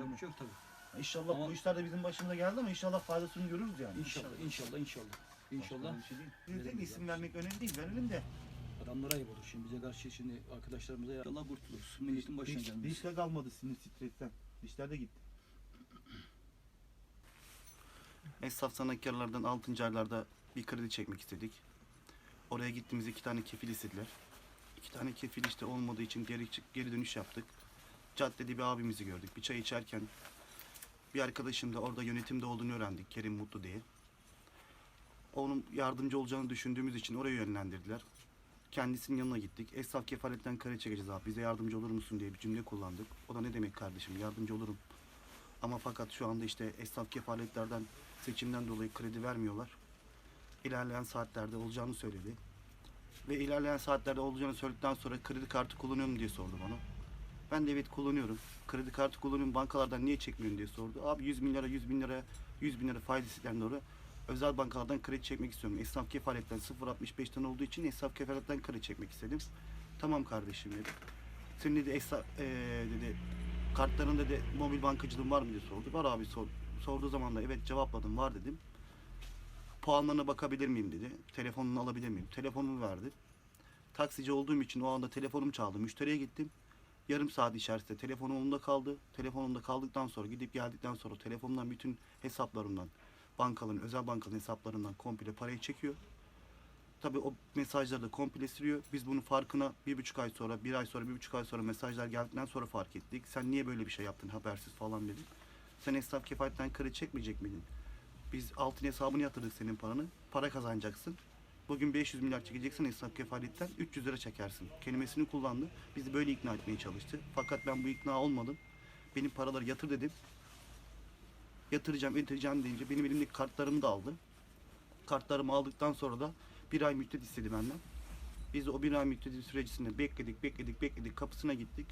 Yapacak bir şey yok tabii. İnşallah Ama- bu işler de bizim başımıza geldi ama inşallah faydasını görürüz yani. İnşallah, inşallah, inşallah. İnşallah. Bir şey değil. De isim vermek önemli değil. Verelim de. Adamlara ayıp olur şimdi bize karşı şimdi arkadaşlarımıza ya- inşallah kurtuluruz. Milletin başına Diş, gelmez. dişle kalmadı sinir stresten. Dişler de gitti. Esnaf sanatkarlardan 6. aylarda bir kredi çekmek istedik. Oraya gittiğimiz iki tane kefil istediler. İki tane kefil işte olmadığı için geri, geri dönüş yaptık. Caddede bir abimizi gördük. Bir çay içerken bir arkadaşım da orada yönetimde olduğunu öğrendik. Kerim Mutlu diye. Onun yardımcı olacağını düşündüğümüz için oraya yönlendirdiler. Kendisinin yanına gittik. Esnaf kefaletten kredi çekeceğiz abi. Bize yardımcı olur musun diye bir cümle kullandık. O da ne demek kardeşim yardımcı olurum. Ama fakat şu anda işte esnaf kefaletlerden seçimden dolayı kredi vermiyorlar. İlerleyen saatlerde olacağını söyledi. Ve ilerleyen saatlerde olacağını söyledikten sonra kredi kartı kullanıyor mu diye sordu bana. Ben de evet kullanıyorum. Kredi kartı kullanıyorum bankalardan niye çekmiyorsun diye sordu. Abi 100 bin lira 100 bin lira 100 bin lira faizden doğru özel bankalardan kredi çekmek istiyorum. Esnaf kefaletten 0.65'ten olduğu için esnaf kefaletten kredi çekmek istedim. Tamam kardeşim dedi. Senin dedi esnaf eee, dedi kartların dedi mobil bankacılığın var mı diye sordu. Var abi sor, sorduğu zaman da evet cevapladım var dedim. Puanlarına bakabilir miyim dedi. Telefonunu alabilir miyim? Telefonumu verdi. Taksici olduğum için o anda telefonum çaldı. Müşteriye gittim. Yarım saat içerisinde telefonum onda kaldı. Telefonumda kaldıktan sonra gidip geldikten sonra telefonumdan bütün hesaplarımdan bankaların, özel bankanın hesaplarından komple parayı çekiyor. Tabii o mesajları da komple siliyor. Biz bunun farkına bir buçuk ay sonra, bir ay sonra, bir buçuk ay sonra mesajlar geldikten sonra fark ettik. Sen niye böyle bir şey yaptın habersiz falan dedim. Sen esnaf kefaletten kredi çekmeyecek miydin? Biz altın hesabını yatırdık senin paranı. Para kazanacaksın. Bugün 500 milyar çekeceksin esnaf kefaletten 300 lira çekersin. Kelimesini kullandı. Bizi böyle ikna etmeye çalıştı. Fakat ben bu ikna olmadım. Benim paraları yatır dedim. Yatıracağım, yatıracağım deyince benim elimdeki kartlarımı da aldı. Kartlarımı aldıktan sonra da bir ay müddet istedi benden. Biz o bir ay müddeti sürecisinde bekledik, bekledik, bekledik. Kapısına gittik.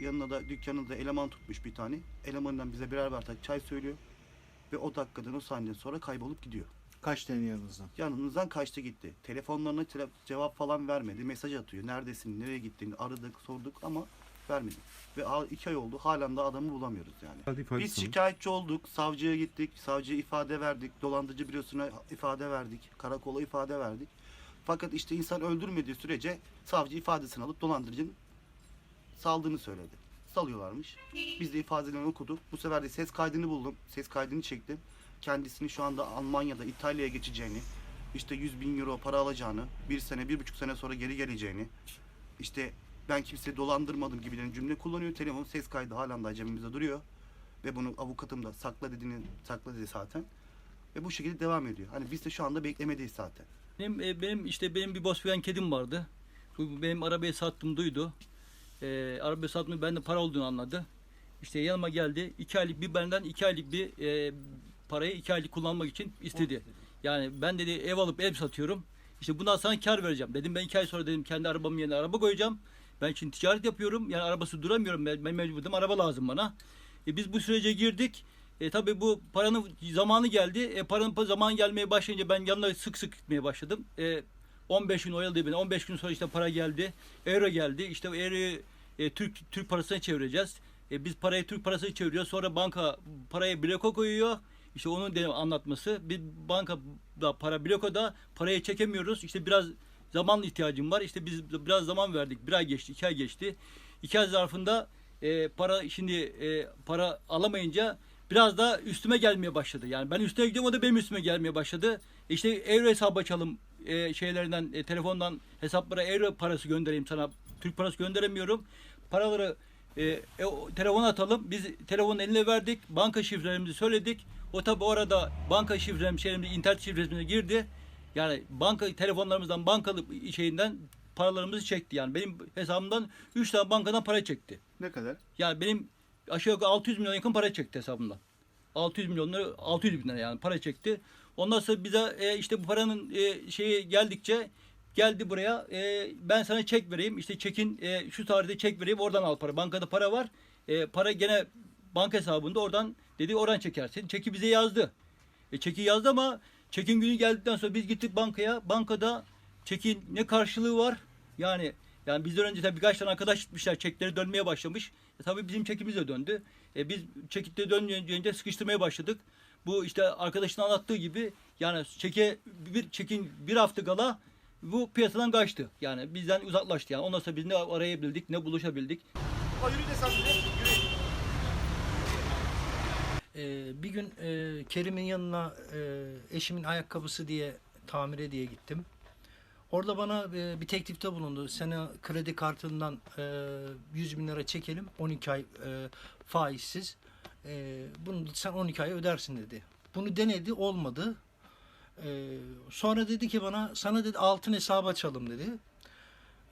Yanına da dükkanında eleman tutmuş bir tane. Elemanından bize birer bardak çay söylüyor. Ve o dakikadan o saniyeden sonra kaybolup gidiyor. Kaç tane yanınızdan? Yanımızdan kaçtı gitti. Telefonlarına tele- cevap falan vermedi. Mesaj atıyor. Neredesin, nereye gittin aradık, sorduk ama vermedi. Ve iki ay oldu. Halen de adamı bulamıyoruz yani. Biz şikayetçi olduk. Savcıya gittik. Savcıya ifade verdik. Dolandırıcı bürosuna ifade verdik. Karakola ifade verdik. Fakat işte insan öldürmediği sürece savcı ifadesini alıp dolandırıcının saldığını söyledi. Salıyorlarmış. Biz de ifadelerini okuduk. Bu sefer de ses kaydını buldum. Ses kaydını çektim. Kendisini şu anda Almanya'da İtalya'ya geçeceğini, işte 100 bin euro para alacağını, bir sene, bir buçuk sene sonra geri geleceğini, işte ben kimseyi dolandırmadım gibi cümle kullanıyor. Telefon ses kaydı halen daha cebimizde duruyor. Ve bunu avukatım da sakla dediğini sakla dedi zaten. Ve bu şekilde devam ediyor. Hani biz de şu anda beklemedeyiz zaten. Benim, e, benim işte benim bir Bosphorian kedim vardı. Benim arabayı sattım duydu. E, arabayı sattım ben de para olduğunu anladı. İşte yanıma geldi. iki aylık bir benden iki aylık bir e, parayı iki aylık kullanmak için istedi. Yani ben dedi ev alıp ev satıyorum. İşte bundan sana kar vereceğim. Dedim ben iki ay sonra dedim kendi arabamın yerine araba koyacağım. Ben şimdi ticaret yapıyorum. Yani arabası duramıyorum. Ben, ben mecburdum. Araba lazım bana. E, biz bu sürece girdik. E, tabii bu paranın zamanı geldi. E, paranın pa- zamanı gelmeye başlayınca ben yanına sık sık gitmeye başladım. E, 15 gün oyaladı beni. 15 gün sonra işte para geldi. Euro geldi. İşte euroyu e, Türk Türk parasına çevireceğiz. E, biz parayı Türk parasına çeviriyoruz. Sonra banka paraya bloko koyuyor. İşte onun anlatması. Bir banka da para blokoda parayı çekemiyoruz. İşte biraz zaman ihtiyacım var. İşte biz biraz zaman verdik. Bir ay geçti, iki ay geçti. İki ay zarfında e, para şimdi e, para alamayınca biraz da üstüme gelmeye başladı. Yani ben üstüne gidiyorum o da benim üstüme gelmeye başladı. İşte euro hesabı açalım e, şeylerinden e, telefondan hesaplara euro parası göndereyim sana. Türk parası gönderemiyorum. Paraları e, e, telefona atalım. Biz telefonun eline verdik. Banka şifrelerimizi söyledik. O tabi orada banka şifremiz, şeyimiz, internet şifresine girdi. Yani banka telefonlarımızdan bankalı şeyinden paralarımızı çekti. Yani benim hesabımdan 3 tane bankadan para çekti. Ne kadar? Yani benim aşağı yukarı 600 milyon yakın para çekti hesabımdan. 600 milyonları 600 bin lira yani para çekti. Ondan sonra bize e, işte bu paranın e, şeyi geldikçe geldi buraya e, ben sana çek vereyim işte çekin e, şu tarihte çek vereyim oradan al para. Bankada para var. E, para gene banka hesabında oradan dedi oradan çekersin. Çeki bize yazdı. E, çeki yazdı ama çekin günü geldikten sonra biz gittik bankaya. Bankada çekin ne karşılığı var? Yani yani bizden önce tabii birkaç tane arkadaş gitmişler çekleri dönmeye başlamış. E, tabii bizim çekimiz de döndü. E, biz çekikte dönünce sıkıştırmaya başladık. Bu işte arkadaşın anlattığı gibi yani çeke bir çekin bir hafta kala bu piyasadan kaçtı. Yani bizden uzaklaştı yani. Ondan sonra biz ne arayabildik ne buluşabildik. Ee, bir gün e, Kerim'in yanına e, eşimin ayakkabısı diye tamire diye gittim. Orada bana e, bir teklifte bulundu. Sana kredi kartından e, 100 bin lira çekelim 12 ay e, faizsiz. E, bunu sen 12 ay ödersin dedi. Bunu denedi olmadı. E, sonra dedi ki bana sana dedi altın hesabı açalım dedi.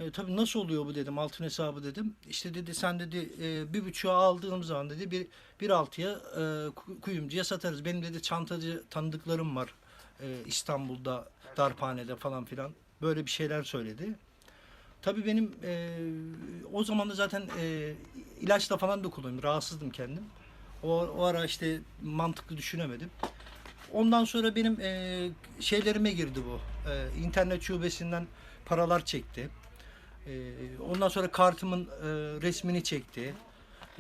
E, tabii nasıl oluyor bu dedim altın hesabı dedim. İşte dedi sen dedi e, bir buçuğa aldığım zaman dedi bir bir altıya e, ku- kuyumcuya satarız. Benim dedi çantacı tanıdıklarım var e, İstanbul'da darphanede falan filan böyle bir şeyler söyledi. Tabii benim e, o zaman da zaten e, ilaçla falan da kullanıyorum. Rahatsızdım kendim. O, o ara işte mantıklı düşünemedim. Ondan sonra benim e, şeylerime girdi bu. E, internet şubesinden paralar çekti. E, ondan sonra kartımın e, resmini çekti.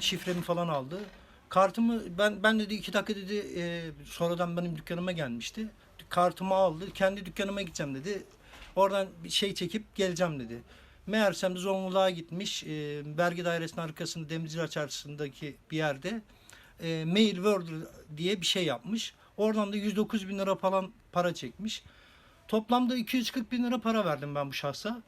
Şifremi falan aldı. Kartımı ben ben dedi iki dakika dedi e, sonradan benim dükkanıma gelmişti. Kartımı aldı. Kendi dükkanıma gideceğim dedi. Oradan bir şey çekip geleceğim dedi. Meğersem Zonguldak'a gitmiş. E, vergi dairesinin arkasında Demirciler Çarşısı'ndaki bir yerde e, Mail World diye bir şey yapmış. Oradan da 109 bin lira falan para çekmiş. Toplamda 240 bin lira para verdim ben bu şahsa.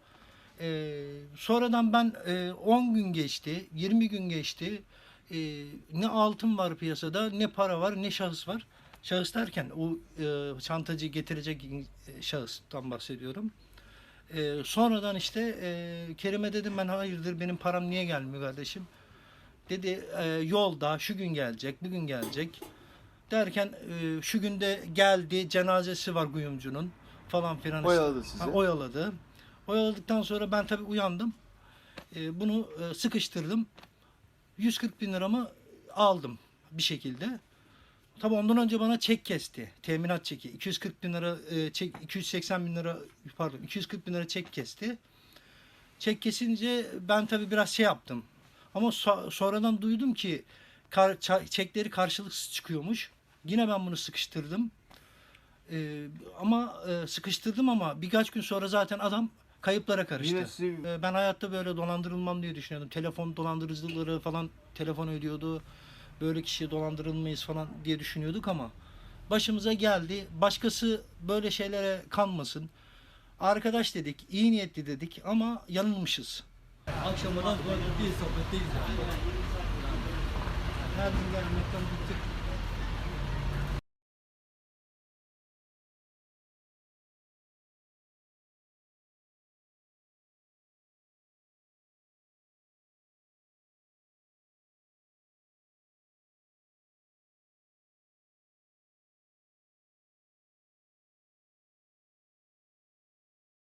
Ee, sonradan ben e, 10 gün geçti, 20 gün geçti. Ee, ne altın var piyasada, ne para var, ne şahıs var. Şahıs derken o e, çantacı getirecek e, şahıstan bahsediyorum. Ee, sonradan işte e, Kerim'e dedim ben hayırdır benim param niye gelmiyor kardeşim? Dedi e, yolda şu gün gelecek, bugün gelecek. Derken e, şu günde geldi, cenazesi var kuyumcunun falan filan. Oyaladı sizi. Ha, oyaladı. Oyaladıktan sonra ben tabii uyandım. E, bunu e, sıkıştırdım. 140 bin liramı aldım bir şekilde. Tabii ondan önce bana çek kesti. Teminat çeki. 240 bin lira e, çek, 280 bin lira pardon 240 bin lira çek kesti. Çek kesince ben tabii biraz şey yaptım. Ama so- sonradan duydum ki çekleri karşılıksız çıkıyormuş. Yine ben bunu sıkıştırdım. Ee, ama e, sıkıştırdım ama birkaç gün sonra zaten adam kayıplara karıştı. Yine sizi Ee, Ben hayatta böyle dolandırılmam diye düşünüyordum. Telefon dolandırıcıları falan telefon ödüyordu. Böyle kişiye dolandırılmayız falan diye düşünüyorduk ama başımıza geldi. Başkası böyle şeylere kanmasın. Arkadaş dedik, iyi niyetli dedik ama yanılmışız. Akşamdan sonra bir sohbetteyiz yani. Her gün gelmekten bıktık.